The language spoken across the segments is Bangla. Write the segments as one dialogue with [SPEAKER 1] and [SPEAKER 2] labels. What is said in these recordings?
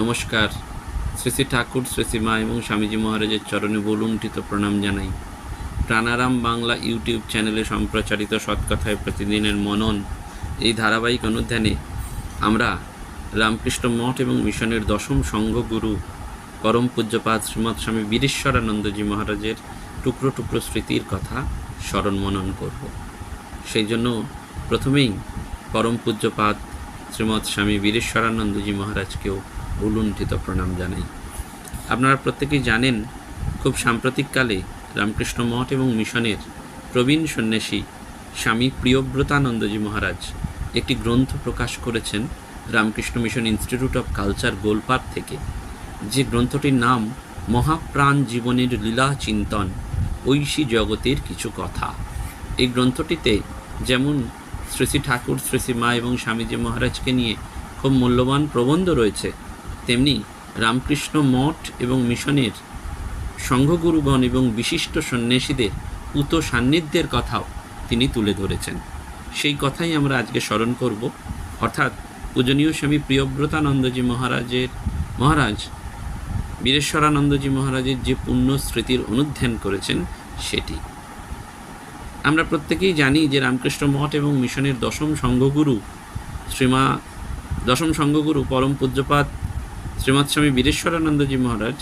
[SPEAKER 1] নমস্কার। শ্রী শ্রী ঠাকুর, শ্রী শ্রী মা এবং স্বামীজি মহারাজের চরণে বলুণ্ঠিত প্রণাম জানাই। প্রাণারাম বাংলা ইউটিউব চ্যানেলে সম্প্রচারিত সৎকথায় প্রতিদিনের মনন এই ধারাবাহিক অনুধ্যানে আমরা রামকৃষ্ণ মঠ এবং মিশনের দশম সংঘগুরু পরম পূজ্যপাত শ্রীমৎ স্বামী বীরেশ্বরানন্দজি মহারাজের টুকরো টুকরো স্মৃতির কথা স্মরণ মনন করব। সেই জন্য প্রথমেই পরম পূজ্যপাত শ্রীমৎ স্বামী বীরেশ্বরানন্দজি মহারাজকেও উলুণ্ঠিত প্রণাম জানাই। আপনারা প্রত্যেকেই জানেন, খুব সাম্প্রতিককালে রামকৃষ্ণ মঠ এবং মিশনের প্রবীণ সন্ন্যাসী স্বামী প্রিয়ব্রতানন্দজি মহারাজ একটি গ্রন্থ প্রকাশ করেছেন Ramakrishna mission institute of culture Golpark থেকে। যে গ্রন্থটির নাম মহাপ্রাণ জীবনের লীলা চিন্তন, ঐশী জগতের কিছু কথা। এই গ্রন্থটিতে যেমন শ্রী শ্রী ঠাকুর, শ্রী শ্রী মা এবং স্বামীজি মহারাজকে নিয়ে খুব মূল্যবান প্রবন্ধ রয়েছে তেমনি রামকৃষ্ণ মঠ এবং মিশনের সংঘগুরুগণ এবং বিশিষ্ট সন্ন্যাসীদের উত সান্নিধ্যের কথাও তিনি তুলে ধরেছেন। সেই কথাই আমরা আজকে স্মরণ করব। অর্থাৎ পূজনীয় স্বামী প্রিয়ব্রতানন্দজি মহারাজের, মহারাজ বীরেশ্বরানন্দজি মহারাজের যে পুণ্য স্মৃতির অনুধ্যান করেছেন সেটি। আমরা প্রত্যেকেই জানি যে রামকৃষ্ণ মঠ এবং মিশনের দশম সংঘগুরু শ্রীমা, দশম সংঘগুরু পরম পূজ্যপাত শ্রীমৎ স্বামী বীরেশ্বরানন্দজি মহারাজ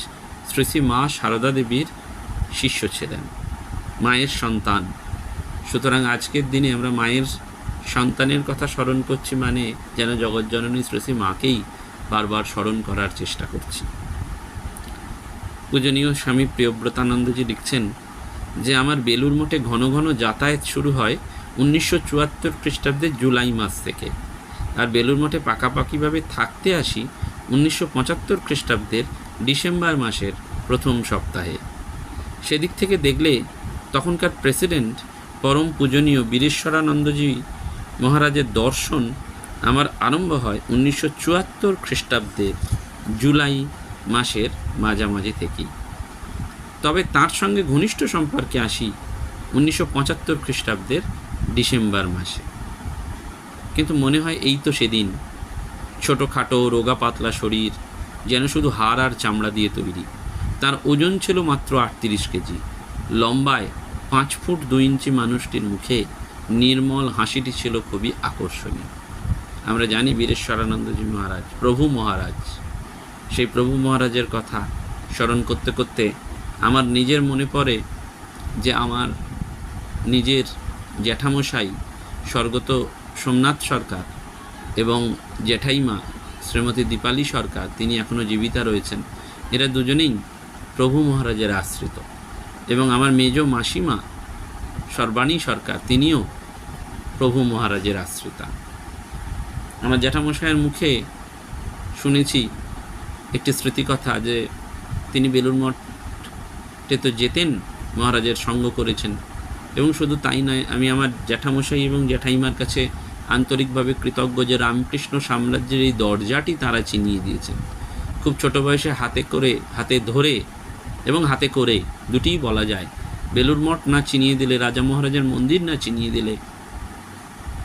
[SPEAKER 1] শ্রী শ্রী মা সারদা দেবীর শিষ্য ছিলেন, মায়ের সন্তান। সুতরাং আজকের দিনে আমরা মায়ের সন্তানের কথা স্মরণ করছি মানে যেন জগজ্জননী শ্রী শ্রী মাকেই বারবার স্মরণ করার চেষ্টা করছি। পূজনীয় স্বামী প্রিয়ব্রতানন্দজি লিখছেন যে, আমার বেলুর মঠে ঘন ঘন যাতায়াত শুরু হয় উনিশশো চুয়াত্তর খ্রিস্টাব্দের জুলাই মাস থেকে। আর বেলুর মঠে পাকাপাকিভাবে থাকতে আসি উনিশশো পঁচাত্তর খ্রিস্টাব্দের ডিসেম্বর মাসের প্রথম সপ্তাহে। সেদিক থেকে দেখলে তখনকার প্রেসিডেন্ট পরম পূজনীয় বীরেশ্বরানন্দজি মহারাজের দর্শন আমার আরম্ভ হয় উনিশশো চুয়াত্তর খ্রিস্টাব্দের জুলাই মাসের মাঝামাঝি থেকেই। তবে তার সঙ্গে ঘনিষ্ঠ সম্পর্কে আসি উনিশশো পঁচাত্তর খ্রিস্টাব্দের ডিসেম্বর মাসে। কিন্তু মনে হয় এই তো সেদিন। ছোটোখাটো রোগা পাতলা শরীর, যেন শুধু হাড় আর চামড়া দিয়ে তৈরি। তার ওজন ছিল মাত্র আটত্রিশ কেজি। লম্বায় পাঁচ ফুট দুই ইঞ্চি মানুষটির মুখে নির্মল হাসিটি ছিল খুবই আকর্ষণীয়। আমরা জানি বীরেশ্বরানন্দজি মহারাজ, প্রভু মহারাজ। সেই প্রভু মহারাজের কথা স্মরণ করতে করতে আমার নিজের মনে পড়ে যে আমার নিজের জ্যাঠামশাই স্বর্গত সোমনাথ সরকার এবং জ্যাঠাইমা শ্রীমতী দীপালি সরকার, তিনি এখনও জীবিতা রয়েছেন, এরা দুজনেই প্রভু মহারাজের আশ্রিত। এবং আমার মেজ মাসিমা সর্বাণী সরকার, তিনিও প্রভু মহারাজের আশ্রিতা। আমার জ্যাঠামশাইয়ের মুখে শুনেছি একটি স্মৃতিকথা যে তিনি বেলুর মঠে তো যেতেন, মহারাজের সঙ্গ করেছেন। এবং শুধু তাই নয়, আমি আমার জ্যাঠামশাই এবং জ্যাঠাইমার কাছে আন্তরিকভাবে কৃতজ্ঞ যে রামকৃষ্ণ সাম্রাজ্যের এই দরজাটি তারা চিনিয়ে দিয়েছেন। খুব ছোট বয়সে হাতে করে, হাতে ধরে এবং হাতে করে দুটিই বলা যায়। বেলুর মঠ না চিনিয়ে দিলে, রাজা মহারাজের মন্দির না চিনিয়ে দিলে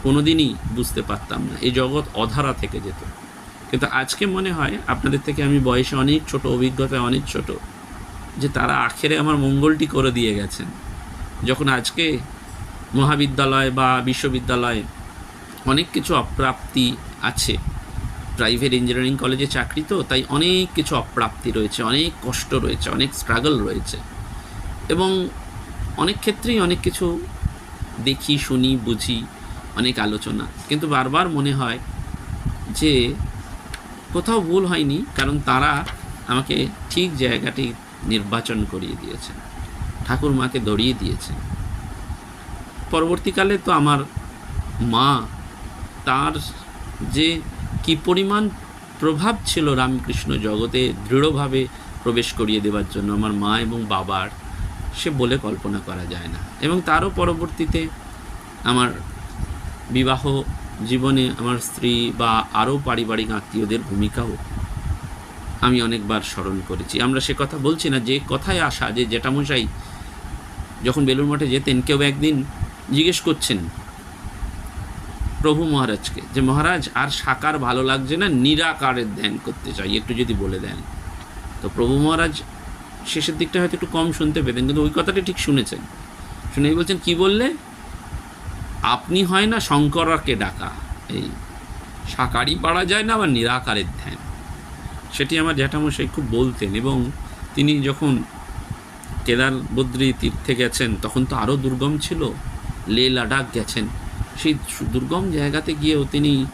[SPEAKER 1] কোনোদিনই বুঝতে পারতাম না। এই জগৎ অধারা থেকে যেত। কিন্তু আজকে মনে হয় আপনাদের থেকে আমি বয়সে অনেক ছোট, অভিজ্ঞতায় অনেক ছোট, যে তারা আখেরে আমার মঙ্গলটি করে দিয়ে গেছেন। যখন আজকে মহাবিদ্যালয় বা বিশ্ববিদ্যালয়ে অনেক কিছু অপ্রাপ্তি আছে। প্রাইভেট ইঞ্জিনিয়ারিং কলেজে চাকরি তো, তাই অনেক কিছু অপ্রাপ্তি রয়েছে, অনেক কষ্ট রয়েছে, অনেক স্ট্রাগল রয়েছে। এবং অনেক ক্ষেত্রেই অনেক কিছু দেখি, শুনি, বুঝি, অনেক আলোচনা। কিন্তু বারবার মনে হয় যে কোথাও ভুল হয়নি, কারণ তারা আমাকে ঠিক জায়গাটি নির্বাচন করিয়ে দিয়েছে ঠাকুর মাকে দড়িয়ে দিয়েছে। পরবর্তীকালে তো আমার মা তার যে কি পরিমাণ প্রভাব ছিল রামকৃষ্ণ জগতে দৃঢ়ভাবে প্রবেশ করিয়ে দেওয়ার জন্য আমার মা এবং বাবার, সে বলে কল্পনা করা যায় না। এবং তারও পরবর্তীতে আমার বিবাহ জীবনে আমার স্ত্রী বা আরও পারিবারিক আত্মীয়দের ভূমিকাও আমি অনেকবার স্মরণ করেছি। আমরা সে কথা বলছি না, যে কথায় আসা, যে জেঠামশাই যখন বেলুর মঠে যেতেন, কেউ একদিন জিজ্ঞেস করছেন প্রভু মহারাজকে, যে মহারাজ, আর সাকার ভালো লাগছে না নিরাকারের ধ্যান করতে চাই, একটু যদি বলে দেন। তো প্রভু মহারাজ শেষের দিকটা হয়তো একটু কম শুনতে পেতেন, কিন্তু ওই কথাটা ঠিক শুনেছেন। শুনেই বলছেন, কি বললে? আপনি হয় না শঙ্করকে ডাকা। এই সাকারই পারা যায় না, আবার নিরাকারের ধ্যান। সেটি আমার জ্যাঠামশাই খুব বলতেন, এবং তিনি যখন কেদার বদ্রী তীর্থে গেছেন, তখন তো আরও দুর্গম ছিল, লে লাডাখ গেছেন। সেই দুর্গম জায়গাতে গিয়েও তিনি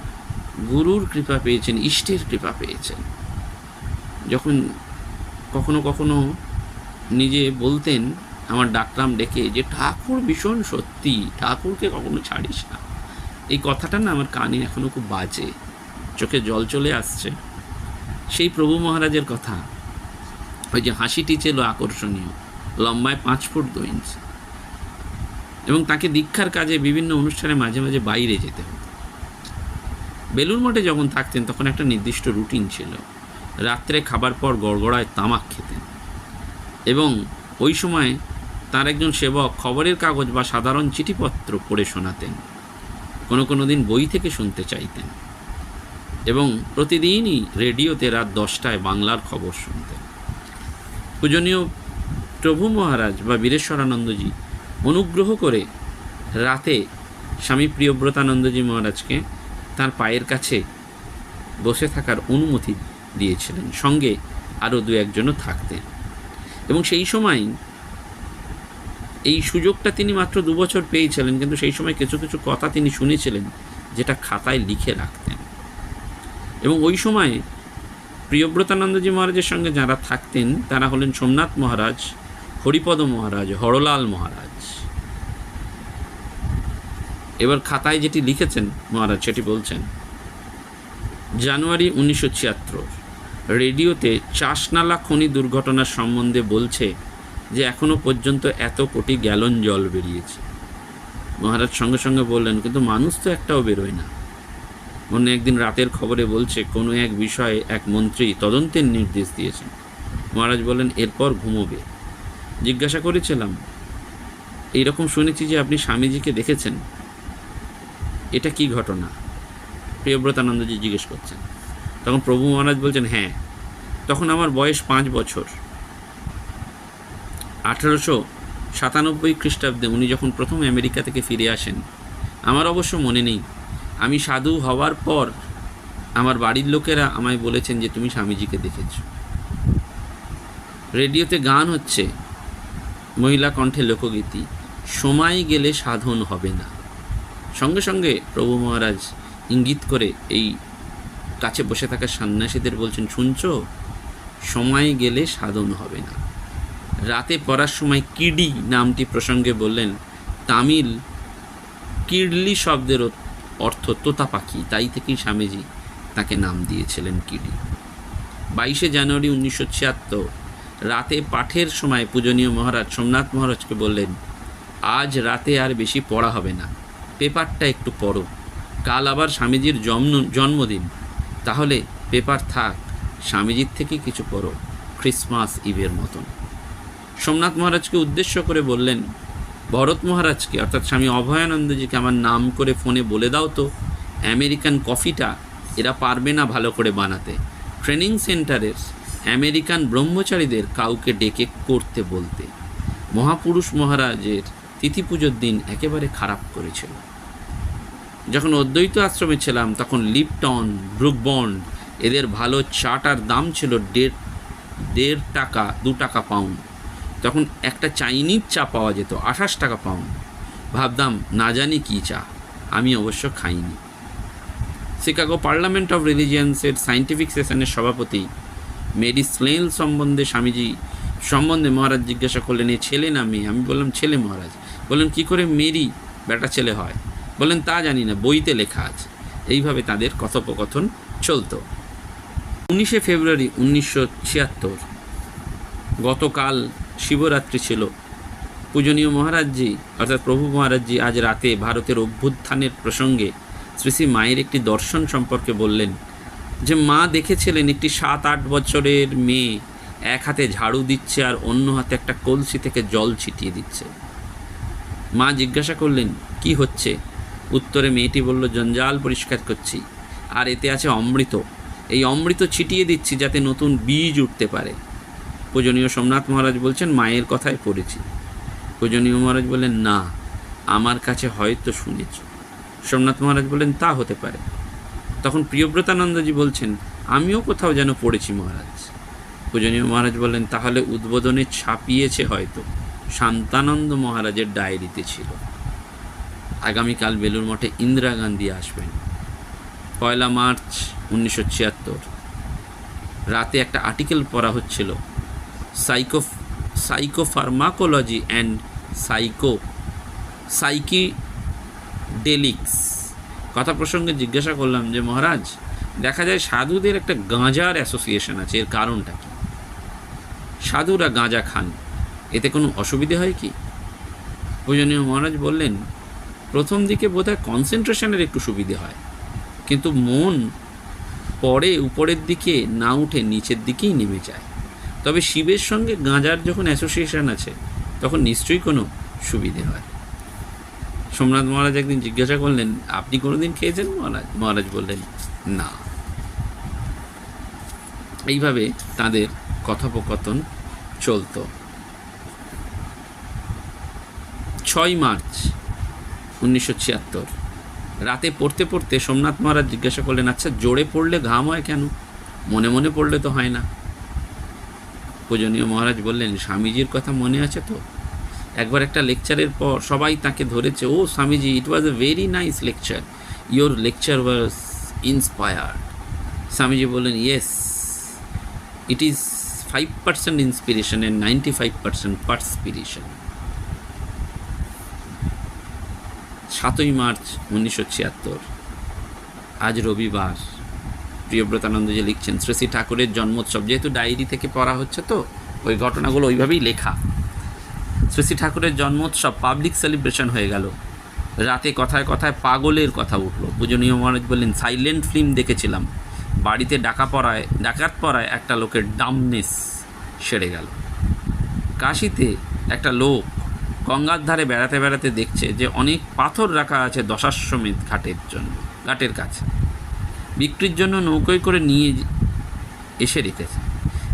[SPEAKER 1] গুরুর কৃপা পেয়েছেন, ইষ্টের কৃপা পেয়েছেন। যখন কখনো কখনো নিজে বলতেন, আমার ডাকরাম ডেকে, যে ঠাকুর ভীষণ সত্যি, ঠাকুরকে কখনো ছাড়িস না। এই কথাটা না আমার কানে এখনও খুব বাজে, চোখে জল চলে আসছে। সেই প্রভু মহারাজের কথা, ওই যে হাসিটি ছিল আকর্ষণীয়, লম্বায় পাঁচ ফুট দু ইঞ্চি। এবং তাকে দীক্ষার কাজে বিভিন্ন অনুষ্ঠানে মাঝে মাঝে বাইরে যেতে হতো। বেলুর মঠে যখন থাকতেন, তখন একটা নির্দিষ্ট রুটিন ছিল। রাত্রে খাবার পর গড়গড়ায় তামাক খেতেন। এবং ওই সময় তার একজন সেবক খবরের কাগজ বা সাধারণ চিঠিপত্র পড়ে শোনাতেন। কোনো কোনো দিন বই থেকে শুনতে চাইতেন। এবং প্রতিদিনই রেডিওতে রাত দশটায় বাংলার খবর শুনতেন। পূজনীয় প্রভু মহারাজ বা বীরেশ্বরানন্দজি অনুগ্রহ করে রাতে স্বামী প্রিয়ব্রতানন্দজি মহারাজকে তার পায়ের কাছে বসে থাকার অনুমতি দিয়েছিলেন। সঙ্গে আরও দু একজনও থাকতেন। এবং সেই সময় এই সুযোগটা তিনি মাত্র দু বছর পেয়েছিলেন, কিন্তু সেই সময় কিছু কিছু কথা তিনি শুনেছিলেন, যেটা খাতায় লিখে রাখতেন। এবং ওই সময় প্রিয়ব্রতানন্দজি মহারাজের সঙ্গে যারা থাকতেন, তারা হলেন সোমনাথ মহারাজ হরিপদ মহারাজ, হরলাল মহারাজ। এবার খাতায় যেটি লিখেছেন মহারাজ, সেটি বলছেন, জানুয়ারি উনিশশো ছিয়াত্তর, রেডিওতে চাষনালা খনি দুর্ঘটনার সম্বন্ধে বলছে যে এখনও পর্যন্ত এত কোটি গ্যালন জল বেরিয়েছে। মহারাজ সঙ্গে সঙ্গে বললেন, কিন্তু মানুষ তো একটাও বেরোয় না। অন্য একদিন রাতের খবরে বলছে, কোনো এক বিষয়ে এক মন্ত্রী তদন্তের নির্দেশ দিয়েছেন। মহারাজ বলেন এরপর ঘুমোবে। জিজ্ঞাসা করেছিলাম, এইরকম শুনেছি যে আপনি স্বামীজিকে দেখেছেন। এটা কি ঘটনা? প্রিয়ব্রতানন্দজি জিজ্ঞেস করছেন। তখন প্রভু মহারাজ বলছেন হ্যাঁ তখন আমার বয়স পাঁচ বছর। আঠেরোশো সাতানব্বই খ্রিস্টাব্দে উনি যখন প্রথম আমেরিকা থেকে ফিরে আসেন, আমার অবশ্য মনে নেই। আমি সাধু হওয়ার পর আমার বাড়ির লোকেরা আমায় বলেছেন যে, তুমি স্বামীজিকে দেখেছ। রেডিওতে গান হচ্ছে মহিলা কণ্ঠে লোকগীতি, সময় গেলে সাধন হবে না। সঙ্গে সঙ্গে প্রভু মহারাজ ইঙ্গিত করে এই কাছে বসে থাকা সন্ন্যাসীদের বলছেন, শুনছ? সময় গেলে সাধন হবে না। রাতে পড়ার সময় কিডি নামটি প্রসঙ্গে বললেন, তামিল কিডলি শব্দের অর্থ তোতা পাখি, তাই থেকেই স্বামীজি তাকে নাম দিয়েছিলেন কিডি। বাইশে জানুয়ারি উনিশশো ছিয়াত্তর রাতে পাঠের সময় পূজনীয় মহারাজ সোমনাথ মহারাজকে বললেন, আজ রাতে আর বেশি পড়া হবে না। পেপারটা একটু পড়ো। কাল আবার স্বামীজির জন্ম, জন্মদিন। তাহলে পেপার থাক, স্বামীজির থেকে কিছু পড়ো ক্রিসমাস ইভের মতন। সোমনাথ মহারাজকে উদ্দেশ্য করে বললেন, ভরত মহারাজকে, অর্থাৎ স্বামী অভয়ানন্দজিকে আমার নাম করে ফোনে বলে দাও তো, আমেরিকান কফিটা এরা পারবে না ভালো করে বানাতে। ট্রেনিং সেন্টারের আমেরিকান ব্রহ্মচারীদের কাউকে ডেকে করতে বলতে। মহাপুরুষ মহারাজের তিথি পুজোর দিন একেবারে খারাপ করেছিল। যখন অদ্বৈত আশ্রমে ছিলাম, তখন লিপটন ব্রুকবন্ড এদের ভালো চাটার দাম ছিল দেড় দেড় টাকা, দু টাকা পাউন্ড। তখন একটা চাইনিজ চা পাওয়া যেত, আঠাশ টাকা পাউন্ড। ভাবতাম, না জানি কী চা, আমি অবশ্য খাইনি। শিকাগো পার্লামেন্ট অফ রিলিজিয়ান্সের সায়েন্টিফিক সেশনের সভাপতি মেরি স্লেল সম্বন্ধে, স্বামীজি সম্বন্ধে মহারাজ জিজ্ঞাসা করলেন, এ ছেলে না মেয়ে? আমি বললাম, ছেলে মহারাজ। বললেন, কি করে মেরি বেটা ছেলে হয়? বললেন, তা জানি না, বইতে লেখা আছে। এইভাবে তাদের কথোপকথন চলতো। উনিশে ফেব্রুয়ারি উনিশশো ছিয়াত্তর, গতকাল শিবরাত্রি ছিল। পূজনীয় মহারাজজি, অর্থাৎ প্রভু মহারাজজি আজ রাতে ভারতের অভ্যুত্থানের প্রসঙ্গে শ্রী শ্রী মায়ের একটি দর্শন সম্পর্কে বললেন যে মা দেখেছিলেন একটি সাত আট বছরের মেয়ে, এক হাতে ঝাড়ু দিচ্ছে আর অন্য হাতে একটা কলসি থেকে জল ছিটিয়ে দিচ্ছে। মা জিজ্ঞাসা করলেন, কি হচ্ছে? উত্তরে মেয়েটি বলল, জঞ্জাল পরিষ্কার করছি, আর এতে আছে অমৃত। এই অমৃত ছিটিয়ে দিচ্ছি যাতে নতুন বীজ উঠতে পারে। পূজনীয় সোমনাথ মহারাজ বলছেন, মায়ের কথায় পড়েছি। পূজনীয় মহারাজ বললেন, না, আমার কাছে হয়তো শুনেছ। সোমনাথ মহারাজ বললেন, তা হতে পারে। তখন প্রিয়ব্রতানন্দজি বলছেন, আমিও কোথাও যেন পড়েছি মহারাজ। পূজনীয় মহারাজ বললেন, তাহলে উদ্বোধনে ছাপিয়েছে হয়তো। শান্তানন্দ মহারাজের ডায়েরিতে ছিল। আগামীকাল বেলুর মঠে ইন্দিরা গান্ধী আসবেন। পয়লা মার্চ উনিশশো ছিয়াত্তর। রাতে একটা আর্টিকেল পড়া হচ্ছিল, psycho, psychopharmacology and psycho psychedelics কথা প্রসঙ্গে জিজ্ঞাসা করলাম যে, মহারাজ, দেখা যায় সাধুদের একটা গাঁজার অ্যাসোসিয়েশন আছে, এর কারণটা কি? সাধুরা গাঁজা খান, এতে কোনো অসুবিধে হয় কি? পূজনীয় মহারাজ বললেন, প্রথম দিকে বোধহয় কনসেন্ট্রেশনের একটু সুবিধে হয়, কিন্তু মন পরে উপরের দিকে না উঠে নিচের দিকেই নেমে যায়। তবে শিবের সঙ্গে গাঁজার যখন অ্যাসোসিয়েশন আছে, তখন নিশ্চয়ই কোনো সুবিধে হয়। সোমনাথ মহারাজ একদিন জিজ্ঞাসা করলেন, আপনি কোনোদিন খেয়েছেন মহারাজ? মহারাজ বললেন, না। এইভাবে তাদের কথোপকথন চলতো। ছয় মার্চ উনিশশো ছিয়াত্তর, রাতে পড়তে পড়তে সোমনাথ মহারাজ জিজ্ঞাসা করলেন আচ্ছা জোরে পড়লে ঘাম হয় কেন? মনে মনে পড়লে তো হয় না। পূজনীয় মহারাজ বললেন, স্বামীজির কথা মনে আছে তো? একবার একটা লেকচারের পর সবাই তাকে ধরেছে, ও Swamiji it was a very nice lecture your lecture was inspired Swamiji বললেন yes it is five percent inspiration and ninety five percent perspiration সাতই মার্চ উনিশশো ছিয়াত্তর, আজ রবিবার। প্রিয়ব্রতানন্দ যে লিখছেন, শ্রী শ্রী ঠাকুরের জন্মোৎসব, যেহেতু ডায়েরি থেকে পড়া হচ্ছে তো, ওই ঘটনাগুলো ওইভাবেই লেখা। শ্রী শ্রী ঠাকুরের জন্মোৎসব পাবলিক সেলিব্রেশন হয়ে গেল। রাতে কথায় কথায় পাগলের কথা উঠল। পূজনীয় মহারাজ বললেন সাইলেন্ট ফিল্ম দেখেছিলাম। বাড়িতে ডাকা পড়ায় ডাকাত পড়ায় একটা লোকের ডামনেস সেরে গেল। কাশিতে একটা লোক গঙ্গার ধারে বেড়াতে বেড়াতে দেখছে যে অনেক পাথর রাখা আছে দশাশ্বমেধ ঘাটের জন্য, ঘাটের কাছে। বিক্রির জন্য নৌকোয় করে নিয়ে এসে রেখেছে।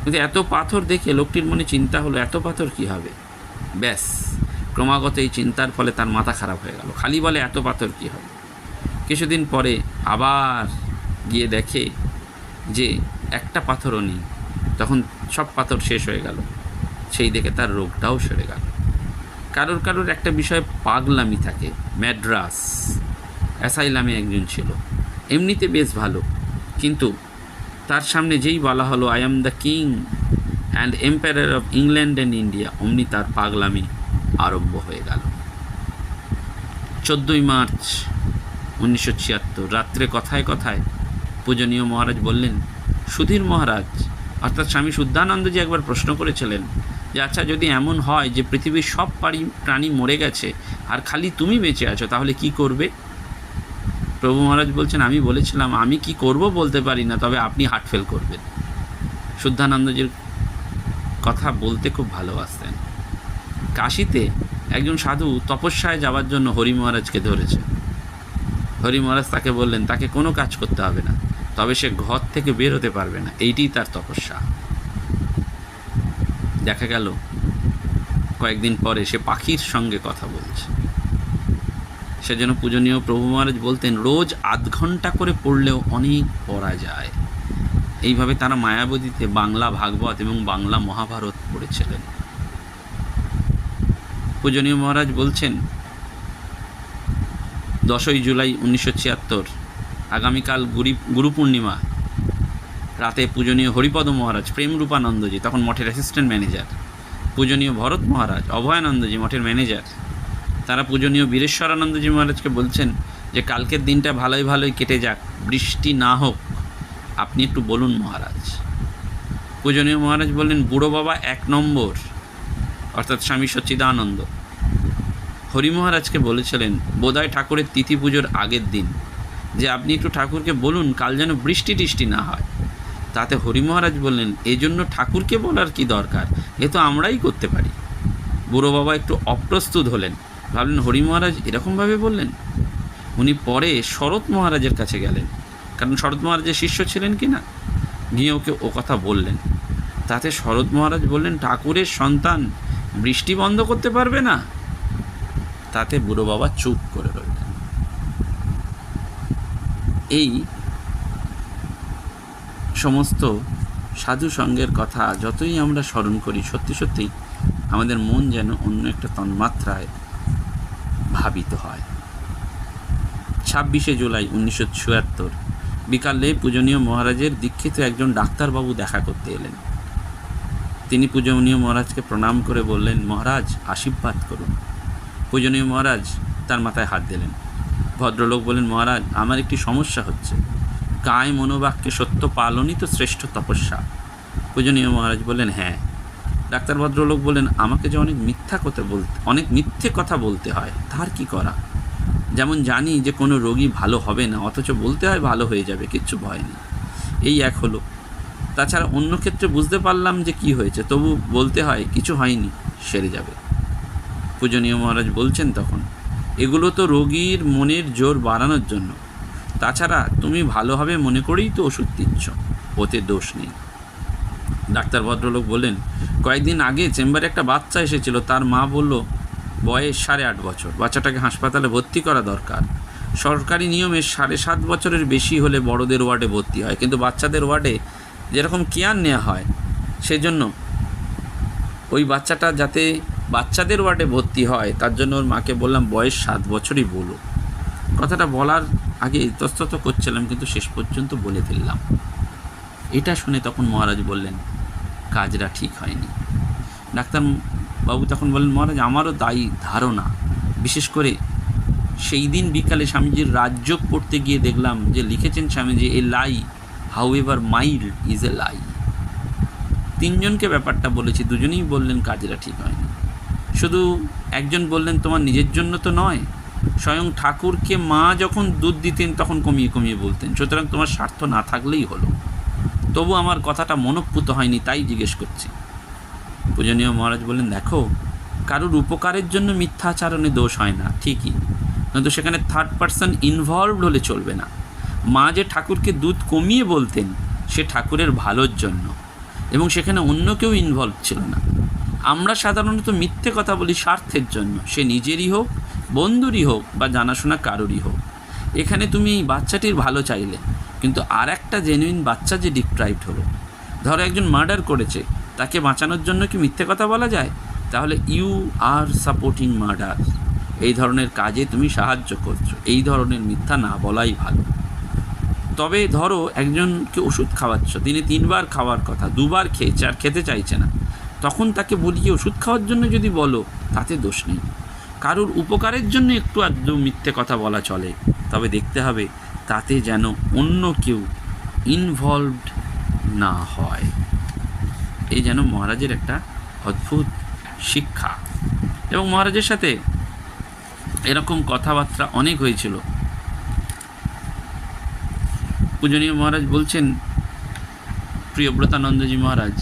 [SPEAKER 1] কিন্তু এত পাথর দেখে লোকটির মনে চিন্তা হলো, এত পাথর কি হবে? ব্যাস। ক্রমাগত এই চিন্তার ফলে তার মাথা খারাপ হয়ে গেল। খালি বলে এত পাথর কী হবে? কিছুদিন পরে আবার গিয়ে দেখে যে একটা পাথরও নেই। তখন সব পাথর শেষ হয়ে গেল। সেই দেখে তার রোগটাও সেরে গেল। কারোর কারোর একটা বিষয় পাগলামি থাকে। ম্যাড্রাস। অ্যাসাইলামে একজন ছিল। এমনিতে বেশ ভালো। কিন্তু তার সামনে যেই বলা হলো, I am the king and empire of England and India অমনি তার পাগলামি আরম্ভ হয়ে গেল। চোদ্দোই মার্চ উনিশশো ছিয়াত্তর, রাত্রে কথায় কথায় পূজনীয় মহারাজ বললেন, সুধীর মহারাজ, অর্থাৎ স্বামী শুদ্ধানন্দজি একবার প্রশ্ন করেছিলেন যে আচ্ছা যদি এমন হয় যে পৃথিবীর সব পারি, প্রাণী মরে গেছে আর খালি তুমি বেঁচে আছো, তাহলে কি করবে? প্রভু মহারাজ বলছেন, আমি বলেছিলাম, আমি কি করব বলতে পারি না, তবে আপনি হার্ট ফেল করবেন। শুদ্ধানন্দজির কথা বলতে খুব ভালোবাসতেন। কাশিতে একজন সাধু তপস্যায় যাওয়ার জন্য হরি মহারাজকে ধরেছে। হরি মহারাজ তাকে বললেন, তাকে কোনো কাজ করতে হবে না, তবে সে ঘর থেকে বের হতে পারবে না। এইটিই তার তপস্যা। দেখা গেল, কয়েকদিন পরে সে পাখির সঙ্গে কথা বলছে। সেজন্য পূজনীয় প্রভু মহারাজ বলতেন, রোজ আধ ঘণ্টা করে পড়লেও অনেক পড়া যায়। এইভাবে তারা মায়াবতীতে বাংলা ভাগবত এবং বাংলা মহাভারত পড়েছিলেন। পূজনীয় মহারাজ বলছেন, দশই জুলাই উনিশশো ছিয়াত্তর, আগামীকাল গুরি গুরু পূর্ণিমা, রাতে পূজনীয় হরিপদ মহারাজ প্রেম রূপানন্দজি, তখন মঠের অ্যাসিস্ট্যান্ট ম্যানেজার পূজনীয় ভরত মহারাজ, অভয়ানন্দজি মঠের ম্যানেজার তারা পূজনীয় বীরেশ্বরানন্দজি মহারাজকে বলছেন যে, কালকের দিনটা ভালোই ভালোই কেটে যাক, বৃষ্টি না হোক। আপনি একটু বলুন মহারাজ। পূজনীয় মহারাজ বললেন, বুড়ো বাবা এক নম্বর, অর্থাৎ স্বামী সচ্চিদানন্দ। হরি মহারাজকে বলেছিলেন, বোধহয় ঠাকুরের তিথি পুজোর আগের দিন। যে আপনি একটু ঠাকুরকে বলুন, কাল যেন বৃষ্টি টিষ্টি না হয়। তাতে হরি মহারাজ বললেন, এজন্য ঠাকুরকে বলার কি দরকার? এ তো আমরাই করতে পারি। বুড়ো বাবা একটু অপ্রস্তুত হলেন। ভাবলেন, হরি মহারাজ এরকমভাবে বললেন? উনি পরে শরৎ মহারাজের কাছে গেলেন। কারণ শরৎ মহারাজের শিষ্য ছিলেন কি না? গিয়ে ওকে ও কথা বললেন। তাতে শরৎ মহারাজ বললেন, ঠাকুরের সন্তান বৃষ্টি বন্ধ করতে পারবে না? তাতে বুড়ো বাবা চুপ করে রইলেন। এই সমস্ত সাধু সঙ্গের কথা যতই আমরা স্মরণ করি, সত্যি সত্যি আমাদের মন যেন অন্য একটা তন্মাত্রায় ভাবিত হয়। ছাব্বিশে জুলাই উনিশশো চুয়াত্তর বিকালে পূজনীয় মহারাজের দীক্ষিত একজন ডাক্তারবাবু দেখা করতে এলেন। তিনি পূজনীয় মহারাজকে প্রণাম করে বললেন, মহারাজ, আশীর্বাদ করুন। পূজনীয় মহারাজ তার মাথায় হাত দিলেন। ভদ্রলোক বলেন মহারাজ, আমার একটি সমস্যা হচ্ছে। কায় মনোবাক্যে সত্য পালনই তো শ্রেষ্ঠ তপস্যা। পূজনীয় মহারাজ বললেন হ্যাঁ। ডাক্তার ভদ্রলোক বলেন আমাকে যে অনেক মিথ্যা কথা বলতে, অনেক মিথ্যে কথা বলতে হয়, তার কি করা? যেমন জানি যে কোনো রোগী ভালো হবে না, অথচ বলতে হয় ভালো হয়ে যাবে, কিচ্ছু ভয় নেই। এই এক হলো। তাছাড়া অন্য ক্ষেত্রে বুঝতে পারলাম যে কি হয়েছে, তবু বলতে হয় কিছু হয়নি, সেরে যাবে। পূজনীয় মহারাজ বলছেন তখন, এগুলো তো রোগীর মনের জোর বাড়ানোর জন্য। তাছাড়া তুমি ভালোভাবে মনে করেই তো ওষুধ দিচ্ছ, ওতে দোষ নেই। ডাক্তার ভদ্রলোক বললেন, কয়েকদিন আগে চেম্বারে একটা বাচ্চা এসেছিল, তার মা বলল বয়স সাড়ে আট বছর। বাচ্চাটাকে হাসপাতালে ভর্তি করা দরকার। সরকারি নিয়মে সাড়ে সাত বছরের বেশি হলে বড়দের ওয়ার্ডে ভর্তি হয়। কিন্তু বাচ্চাদের ওয়ার্ডে যেরকম কেয়ার নেওয়া হয়, সেজন্য ওই বাচ্চাটা যাতে বাচ্চাদের ওয়ার্ডে ভর্তি হয়, তার জন্য ওর মাকে বললাম, বয়স সাত বছরই বলো। কথাটা বলার আগে ইতস্তত করছিলাম, কিন্তু শেষ পর্যন্ত বলে ফেললাম। এটা শুনে তখন মহারাজ বললেন, কাজটা ঠিক হয়নি। ডাক্তার বাবু তখন বলেন মহারাজ, আমারও দায়ী ধারণা। বিশেষ করে সেই দিন বিকালে স্বামীজির রাজযোগ পড়তে গিয়ে দেখলাম যে লিখেছেন Swamiji, a lie however mild is a lie তিনজনকে ব্যাপারটা বলেছি, দুজনেই বললেন কাজটা ঠিক হয়নি। শুধু একজন বললেন, তোমার নিজের জন্য তো নয়, স্বয়ং ঠাকুরকে মা যখন দুধ দিতেন তখন কমিয়ে কমিয়ে বলতেন, সুতরাং তোমার স্বার্থ না থাকলেই হলো। তবু আমার কথাটা মনঃপুত হয়নি, তাই জিজ্ঞেস করছি। পূজনীয় মহারাজ বললেন, দেখো, কারোর উপকারের জন্য মিথ্যাচারণে দোষ হয় না, ঠিকই। কিন্তু সেখানে থার্ড পার্সন ইনভলভড হলে চলবে না। মা যে ঠাকুরকে দুধ কমিয়ে বলতেন, সে ঠাকুরের ভালোর জন্য। এবং সেখানে অন্য কেউ ইনভলভ ছিল না। আমরা সাধারণত মিথ্যে কথা বলি স্বার্থের জন্য। সে নিজেরই হোক, বন্ধুরই হোক, বা জানাশোনা কারোরই হোক। এখানে তুমি এই বাচ্চাটির ভালো চাইলে, কিন্তু আর একটা জেনুইন বাচ্চা যে ডিপ্রাইভড হলো ধরো একজন মার্ডার করেছে তাকে বাঁচানোর জন্য কি মিথ্যে কথা বলা যায়? তাহলে ইউ আর সাপোর্টিং মার্ডার এই ধরনের কাজে তুমি সাহায্য করছ। এই ধরনের মিথ্যা না বলাই ভালো। তবে ধরো একজনকে ওষুধ খাওয়াচ্ছ, দিনে তিনবার খাওয়ার কথা, দুবার খেয়েছে আর খেতে চাইছে না। তখন তাকে বলিয়ে ওষুধ খাওয়ার জন্য যদি বলো, তাতে দোষ নেই। কারোর উপকারের জন্য একটু আধটু মিথ্যে কথা বলা চলে। তবে দেখতে হবে, তাতে যেন অন্য কেউ ইনভলভড না হয়। এই যেন মহারাজের একটা অদ্ভুত শিক্ষা। এবং মহারাজের সাথে এরকম কথাবার্তা অনেক হয়েছিল। পূজনীয় মহারাজ বলছেন প্রিয়ব্রতানন্দজি মহারাজ,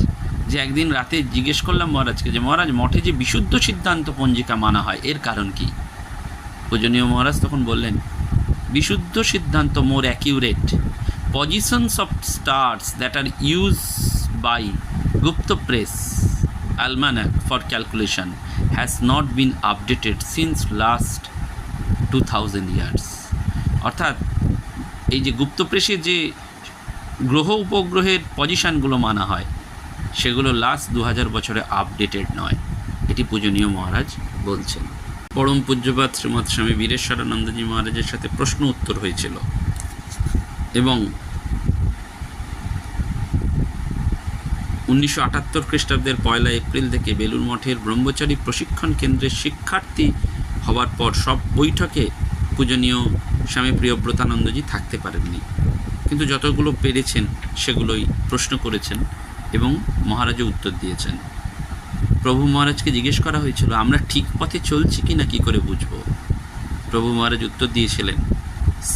[SPEAKER 1] যে একদিন রাতে জিজ্ঞেস করলাম মহারাজকে যে, মহারাজ, মঠে যে বিশুদ্ধ সিদ্ধান্ত পঞ্জিকা মানা হয়, এর কারণ কি? পূজনীয় মহারাজ তখন বললেন, বিশুদ্ধ সিদ্ধান্ত more accurate positions of stars that are use by Gupta press almanac for calculation, has not been updated since last 2000 years. অর্থাৎ, এই যে গুপ্ত প্রেসে যে গ্রহ উপগ্রহের পজিশানগুলো মানা হয়, সেগুলো লাস্ট দু হাজার বছরে আপডেটেড নয়। এটি পূজনীয় মহারাজ বলছেন। পরম পূজ্যপাত শ্রীমৎ স্বামী বীরেশ্বরানন্দজি মহারাজের সাথে প্রশ্ন উত্তর হয়েছিল। এবং উনিশশো আটাত্তর খ্রিস্টাব্দের পয়লা এপ্রিল থেকে বেলুর মঠের ব্রহ্মচারী প্রশিক্ষণ কেন্দ্রের শিক্ষার্থী হওয়ার পর সব বৈঠকে পূজনীয় স্বামী প্রিয়ব্রতানন্দজি থাকতে পারেননি। কিন্তু যতগুলো পেরেছেন, সেগুলোই প্রশ্ন করেছেন এবং মহারাজও উত্তর দিয়েছেন। প্রভু মহারাজকে জিজ্ঞেস করা হয়েছিল, আমরা ঠিক পথে চলছি কি না কী করে বুঝব? প্রভু মহারাজ উত্তর দিয়েছিলেন,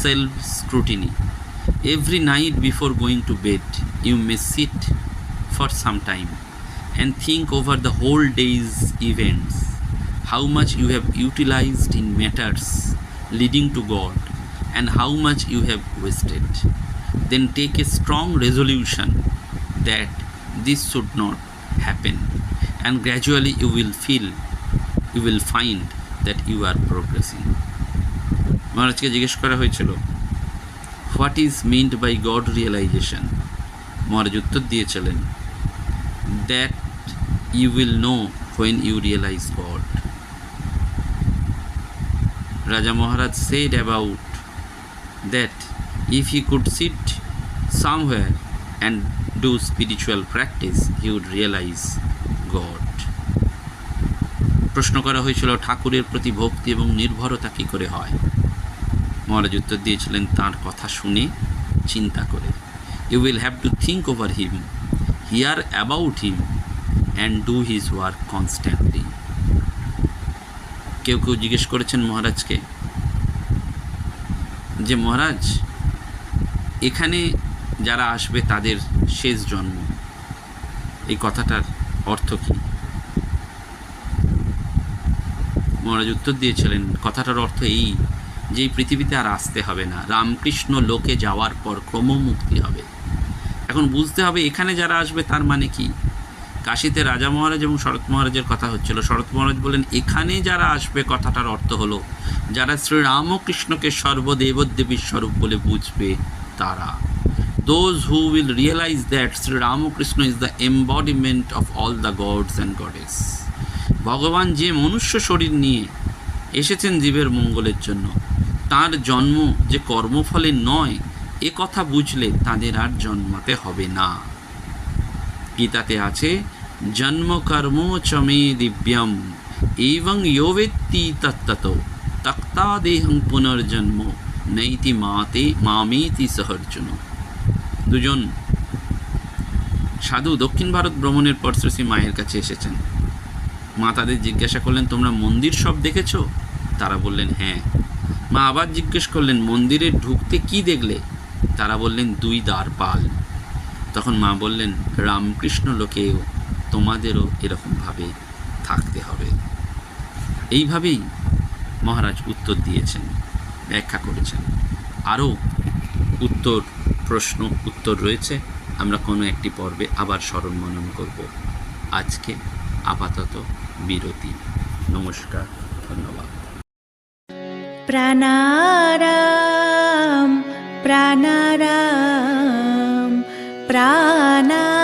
[SPEAKER 1] self scrutiny. Every night before going to bed, you may sit for some time and think over the whole day's events how much you have utilized in matters leading to God and how much you have wasted. Then take a strong resolution that this should not happen, and gradually you will feel, you will find that you are progressing. মহারাজকে জিজ্ঞেস করা হয়েছিল what is meant by God realization মহারাজ উত্তর দিয়েছিলেন that you will know when you realize God Raja Maharaj said about that if he could sit somewhere and do spiritual practice, he would realize God. প্রশ্ন করা হয়েছিল ঠাকুরের প্রতি ভক্তি এবং নির্ভরতা কী করে হয়? মহারাজ উত্তর দিয়েছিলেন তার কথা শুনে চিন্তা করে। You will have to think over him hear about him and do his work constantly কেউ কেউ জিজ্ঞেস করেছেন মহারাজকে যে, মহারাজ, এখানে যারা আসবে তাদের শেষ জন্ম। এই কথাটার অর্থ কী? মহারাজ উত্তর দিয়েছিলেন, কথাটার অর্থ এই যে পৃথিবীতে আর আসতে হবে না। রামকৃষ্ণ লোকে যাওয়ার পর ক্রমমুক্তি হবে। এখন বুঝতে হবে এখানে যারা আসবে তার মানে কি? কাশিতে রাজা মহারাজ এবং শরৎ মহারাজের কথা হচ্ছিল। শরৎ মহারাজ বলেন এখানে যারা আসবে কথাটার অর্থ হলো, যারা শ্রীরামকৃষ্ণকে সর্বদেবদেবীর স্বরূপ বলে বুঝবে তারা। Those who will realize that Shri Ramakrishna is the embodiment of all the gods and goddess ভগবান যে মনুষ্য শরীর নিয়ে এসেছেন জীবের মঙ্গলের জন্য, তার জন্ম যে কর্মফলে নয় এ কথা বুঝলে তাদের আর জন্মাতে হবে না। গীতাতে আছে জন্ম কর্ম চমে দিব্যম, এবং ইয়োবেত্তি তত্তত তক্তা দেহং পুনর্জন্ম, নৈতি মাতে, মামেতি সহর্জুন। দুজন সাধু দক্ষিণ ভারত ভ্রমণের পর শ্রী মায়ের কাছে এসেছেন। মা তাদের জিজ্ঞাসা করলেন, তোমরা মন্দির সব দেখেছ? তারা বললেন হ্যাঁ। মা আবার জিজ্ঞেস করলেন, মন্দিরে ঢুকতে কি দেখলে? তারা বললেন, দুই দ্বারপাল তখন মা বললেন, রামকৃষ্ণ লোকেও তোমাদেরও এরকমভাবে থাকতে হবে। এইভাবেই মহারাজ উত্তর দিয়েছেন, ব্যাখ্যা করেছেন। আরও উত্তর, প্রশ্ন, উত্তর রয়েছে। আমরা কোনো একটি পর্বে আবার স্মরণ মনন করব। আজকে আপাতত বিরতি। নমস্কার, ধন্যবাদ।
[SPEAKER 2] প্রাণারাম প্রাণারাম প্রাণারাম।